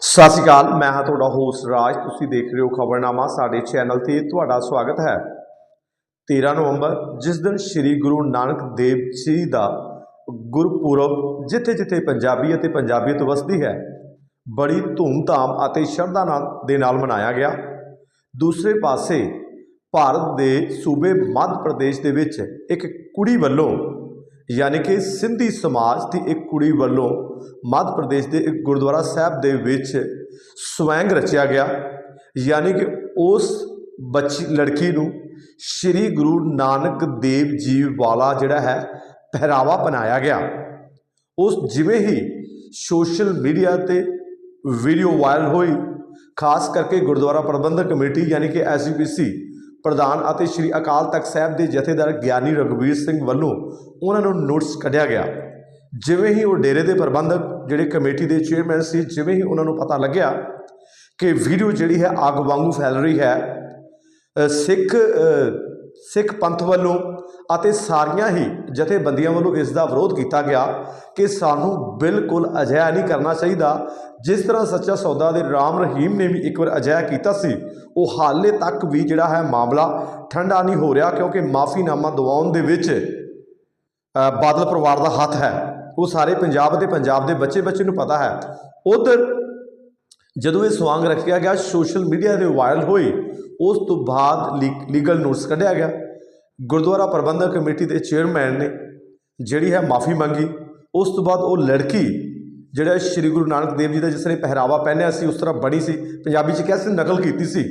ਸਤਿ ਸ਼੍ਰੀ ਅਕਾਲ, ਮੈਂ ਹਾਂ ਤੁਹਾਡਾ ਹੋਸਟ ਰਾਜ। ਤੁਸੀਂ ਦੇਖ ਰਹੇ ਹੋ ਖਬਰਨਾਮਾ, ਸਾਡੇ ਚੈਨਲ ਤੇ ਤੁਹਾਡਾ ਸਵਾਗਤ ਹੈ। 13 ਨਵੰਬਰ, ਜਿਸ ਦਿਨ ਸ੍ਰੀ ਗੁਰੂ ਨਾਨਕ ਦੇਵ ਜੀ ਦਾ ਗੁਰਪੁਰਬ ਜਿੱਥੇ-ਜਿੱਥੇ ਪੰਜਾਬੀ ਅਤੇ ਪੰਜਾਬੀਅਤ ਵਸਦੀ ਹੈ, ਬੜੀ ਧੂਮ-ਧਾਮ ਅਤੇ ਸ਼ਰਧਾ ਨਾਲ ਦੇ ਨਾਲ ਮਨਾਇਆ ਗਿਆ। ਦੂਸਰੇ ਪਾਸੇ, ਭਾਰਤ ਦੇ ਸੂਬੇ ਮੱਧ ਪ੍ਰਦੇਸ਼ ਦੇ ਵਿੱਚ ਇੱਕ ਕੁੜੀ ਵੱਲੋਂ ਯਾਨੀ ਕਿ ਸਿੰਧੀ ਸਮਾਜ ਦੀ ਇੱਕ ਕੁੜੀ ਵੱਲੋਂ ਮੱਧ ਪ੍ਰਦੇਸ਼ ਦੇ ਇੱਕ ਗੁਰਦੁਆਰਾ ਸਾਹਿਬ ਦੇ ਵਿੱਚ ਸਵੈਂਗ ਰਚਿਆ ਗਿਆ। ਯਾਨੀ ਕਿ ਉਸ ਬੱਚੀ, ਲੜਕੀ ਨੂੰ ਸ੍ਰੀ ਗੁਰੂ ਨਾਨਕ ਦੇਵ ਜੀ ਵਾਲਾ ਜਿਹੜਾ ਹੈ, ਪਹਿਰਾਵਾ ਬਣਾਇਆ ਗਿਆ। ਉਸ ਜਿਵੇਂ ਹੀ ਸੋਸ਼ਲ ਮੀਡੀਆ ਤੇ ਵੀਡੀਓ ਵਾਇਰਲ ਹੋਈ, ਖਾਸ ਕਰਕੇ ਗੁਰਦੁਆਰਾ ਪ੍ਰਬੰਧਕ ਕਮੇਟੀ ਯਾਨੀ ਕਿ ਐਸਜੀਪੀਸੀ ਪ੍ਰਧਾਨ ਅਤੇ ਸ੍ਰੀ ਅਕਾਲ ਤਖਤ ਸਾਹਿਬ ਦੇ ਜਥੇਦਾਰ ਗਿਆਨੀ ਰਘਵੀਰ ਸਿੰਘ ਵੱਲੋਂ ਉਹਨਾਂ ਨੂੰ ਨੋਟਿਸ ਕੱਢਿਆ ਗਿਆ। ਜਿਵੇਂ ਹੀ ਉਹ ਡੇਰੇ ਦੇ ਪ੍ਰਬੰਧਕ, ਜਿਹੜੇ ਕਮੇਟੀ ਦੇ ਚੇਅਰਮੈਨ ਸੀ, ਜਿਵੇਂ ਹੀ ਉਹਨਾਂ ਨੂੰ ਪਤਾ ਲੱਗਿਆ ਕਿ ਵੀਡੀਓ ਜਿਹੜੀ ਹੈ ਅੱਗ ਵਾਂਗੂ ਫੈਲ ਰਹੀ ਹੈ ਸਿੱਖ ਸਿੱਖ ਪੰਥ ਵੱਲੋਂ ਅਤੇ ਸਾਰੀਆਂ ਹੀ ਜਥੇਬੰਦੀਆਂ ਵੱਲੋਂ ਇਸ ਦਾ ਵਿਰੋਧ ਕੀਤਾ ਗਿਆ ਕਿ ਸਾਨੂੰ ਬਿਲਕੁਲ ਅਜਿਹਾ ਨਹੀਂ ਕਰਨਾ ਚਾਹੀਦਾ। ਜਿਸ ਤਰ੍ਹਾਂ ਸੱਚਾ ਸੌਦਾ ਦੇ ਰਾਮ ਰਹੀਮ ਨੇ ਵੀ ਇੱਕ ਵਾਰ ਅਜਿਹਾ ਕੀਤਾ ਸੀ, ਉਹ ਹਾਲੇ ਤੱਕ ਵੀ ਜਿਹੜਾ ਹੈ ਮਾਮਲਾ ਠੰਡਾ ਨਹੀਂ ਹੋ ਰਿਹਾ ਕਿਉਂਕਿ ਮਾਫੀਨਾਮਾ ਦਿਵਾਉਣ ਦੇ ਵਿੱਚ ਬਾਦਲ ਪਰਿਵਾਰ ਦਾ ਹੱਥ ਹੈ। ਉਹ ਸਾਰੇ ਪੰਜਾਬ ਅਤੇ ਪੰਜਾਬ ਦੇ ਬੱਚੇ ਬੱਚੇ ਨੂੰ ਪਤਾ ਹੈ। ਉਧਰ ਜਦੋਂ ਇਹ ਸਵਾਂਗ ਰੱਖਿਆ ਗਿਆ, ਸੋਸ਼ਲ ਮੀਡੀਆ ਤੇ ਵਾਇਰਲ ਹੋਈ ਉਸ ਤੋਂ ਬਾਅਦ ਲੀਗਲ ਨੋਟਿਸ ਕੱਢਿਆ ਗਿਆ। ਗੁਰਦੁਆਰਾ ਪ੍ਰਬੰਧਕ ਕਮੇਟੀ ਦੇ ਚੇਅਰਮੈਨ ਨੇ ਜਿਹੜੀ ਹੈ ਮਾਫੀ ਮੰਗੀ। ਉਸ ਤੋਂ ਬਾਅਦ ਉਹ ਲੜਕੀ, ਜਿਹੜਾ ਸ੍ਰੀ ਗੁਰੂ ਨਾਨਕ ਦੇਵ ਜੀ ਦਾ ਜਿਸ ਨੇ ਪਹਿਰਾਵਾ ਪਹਿਨਿਆ ਸੀ, ਉਸ ਤਰ੍ਹਾਂ ਬਣੀ ਸੀ, ਪੰਜਾਬੀ ਚ ਕਿਹਾ ਸੀ ਨਕਲ ਕੀਤੀ ਸੀ,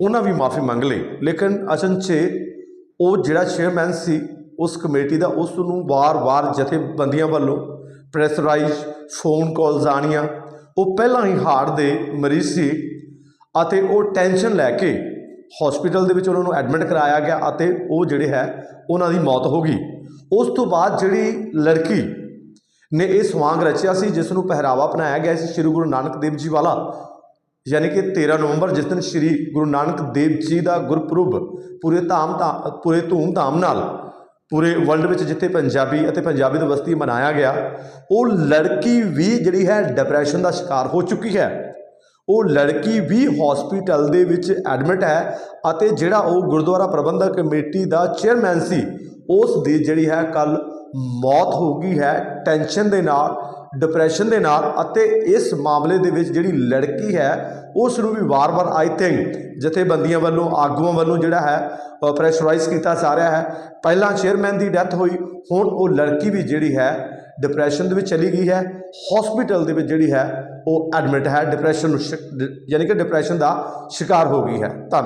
ਉਹਨਾਂ ਵੀ ਮਾਫੀ ਮੰਗ ਲਈ। ਲੇਕਿਨ ਅਚਨਚੇ ਉਹ ਜਿਹੜਾ ਚੇਅਰਮੈਨ ਸੀ, ਉਸ ਕਮੇਟੀ ਦਾ, ਉਸ ਨੂੰ ਵਾਰ-ਵਾਰ ਜਥੇਬੰਦੀਆਂ ਵੱਲੋਂ ਪ੍ਰੈਸਰਾਈਜ਼ ਫੋਨ ਕਾਲਸ ਆਣੀਆਂ ਉਹ ਪਹਿਲਾਂ ਹੀ ਹਾਰਟ ਦੇ ਮਰੀਜ਼ ਸੀ ਅਤੇ ਉਹ ਟੈਨਸ਼ਨ ਲੈ ਕੇ ਹਸਪੀਟਲ ਦੇ ਵਿੱਚ ਉਹਨਾਂ ਨੂੰ ਐਡਮਿਟ ਕਰਾਇਆ ਗਿਆ ਅਤੇ ਉਹ ਜਿਹੜੇ ਹੈ, ਉਹਨਾਂ ਦੀ ਮੌਤ ਹੋ ਗਈ। ਉਸ ਤੋਂ ਬਾਅਦ ਜਿਹੜੀ ਲੜਕੀ ਨੇ ਇਹ ਸਵਾਂਗ ਰਚਿਆ ਸੀ, ਜਿਸ ਨੂੰ ਪਹਿਰਾਵਾ ਬਣਾਇਆ ਗਿਆ ਸੀ ਸ੍ਰੀ ਗੁਰੂ ਨਾਨਕ ਦੇਵ ਜੀ ਵਾਲਾ, ਯਾਨੀ ਕਿ 13 ਨਵੰਬਰ ਜਿਸ ਦਿਨ ਸ੍ਰੀ ਗੁਰੂ ਨਾਨਕ ਦੇਵ ਜੀ ਦਾ ਗੁਰਪੁਰਬ ਪੂਰੇ ਧਾਮ ਧਾ, ਪੂਰੇ ਧੂਮ ਧਾਮ ਨਾਲ ਪੂਰੇ ਵਰਲਡ ਵਿੱਚ ਜਿੱਥੇ ਪੰਜਾਬੀ ਅਤੇ ਪੰਜਾਬੀ ਦੀ ਬਸਤੀ ਮਨਾਇਆ ਗਿਆ, ਉਹ ਲੜਕੀ ਵੀ ਜਿਹੜੀ ਹੈ ਡਿਪਰੈਸ਼ਨ ਦਾ ਸ਼ਿਕਾਰ ਹੋ ਚੁੱਕੀ ਹੈ। ਉਹ ਲੜਕੀ ਵੀ ਹਸਪੀਟਲ ਦੇ ਵਿੱਚ ਐਡਮਿਟ ਹੈ ਅਤੇ ਜਿਹੜਾ ਉਹ ਗੁਰਦੁਆਰਾ ਪ੍ਰਬੰਧਕ ਕਮੇਟੀ ਦਾ ਚੇਅਰਮੈਨ ਸੀ, ਉਸ ਦੀ ਜਿਹੜੀ ਹੈ ਕੱਲ ਮੌਤ ਹੋ ਗਈ ਹੈ ਟੈਨਸ਼ਨ ਦੇ ਨਾਲ ਡਿਪਰੈਸ਼ਨ ਦੇ ਨਾਲ ਅਤੇ ਇਸ ਮਾਮਲੇ ਦੇ ਵਿੱਚ ਜਿਹੜੀ ਲੜਕੀ ਹੈ, ਉਸ ਨੂੰ ਵੀ ਵਾਰ-ਵਾਰ ਆਈ ਥਿੰਕ ਜਥੇਬੰਦੀਆਂ ਵੱਲੋਂ, ਆਗੂਆਂ ਵੱਲੋਂ ਜਿਹੜਾ ਹੈ ਪ੍ਰੈਸ਼ਰਾਈਜ਼ ਕੀਤਾ ਜਾ ਰਿਹਾ ਹੈ। ਪਹਿਲਾਂ ਚੇਅਰਮੈਨ ਦੀ ਡੈਥ ਹੋਈ, ਹੁਣ ਉਹ ਲੜਕੀ ਵੀ ਜਿਹੜੀ ਹੈ ਡਿਪਰੈਸ਼ਨ ਦੇ ਵਿੱਚ ਚਲੀ ਗਈ ਹੈ। ਹਸਪੀਟਲ ਦੇ ਵਿੱਚ ਜਿਹੜੀ ਹੈ, ਉਹ ਐਡਮਿਟ ਹੈ। ਡਿਪਰੈਸ਼ਨ ਨੂੰ ਸ਼ਿਕ- ਯਾਨੀ ਕਿ ਡਿਪਰੈਸ਼ਨ ਦਾ ਸ਼ਿਕਾਰ ਹੋ ਗਈ ਹੈ। ਧੰਨ